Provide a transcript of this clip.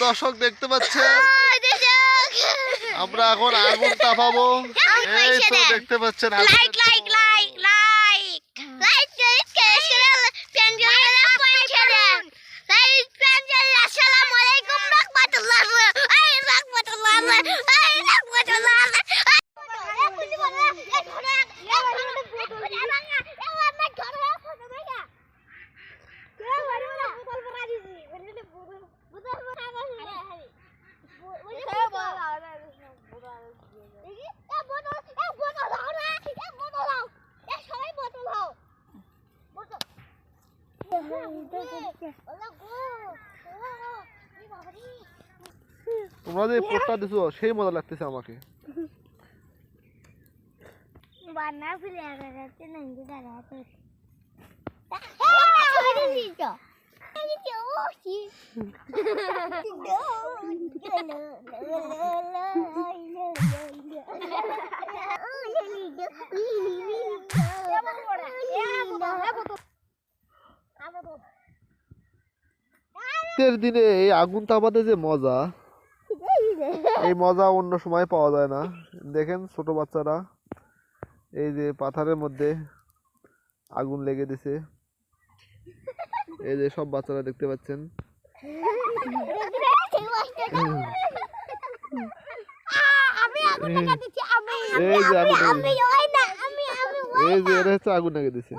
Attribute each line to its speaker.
Speaker 1: দর্শক দেখতে পাচ্ছেন আমরা এখন আগুন তাপাবো এই তো দেখতে পাচ্ছেন
Speaker 2: like like like like like like pandal পেন্ডেল লাইক পেন্ডেল আসসালামু আলাইকুম রাহমাতুল্লাহ এই রাহমাতুল্লাহ এই রাহমাতুল্লাহ
Speaker 1: তোমরা যে পোস্টার দিছো সেই মজা লাগতেছে আমাকে।
Speaker 2: বানা
Speaker 1: শীতের দিনে এই আগুন তাপাতে যে মজা এই মজা অন্য সময় পাওয়া যায় না দেখেন ছোট বাচ্চারা এই যে পাথারের মধ্যে আগুন লেগে দিছে এই যে সব বাচ্চারা দেখতে পাচ্ছেন এই যে আগুন এই যে এটা হচ্ছে আগুন লেগে দিছে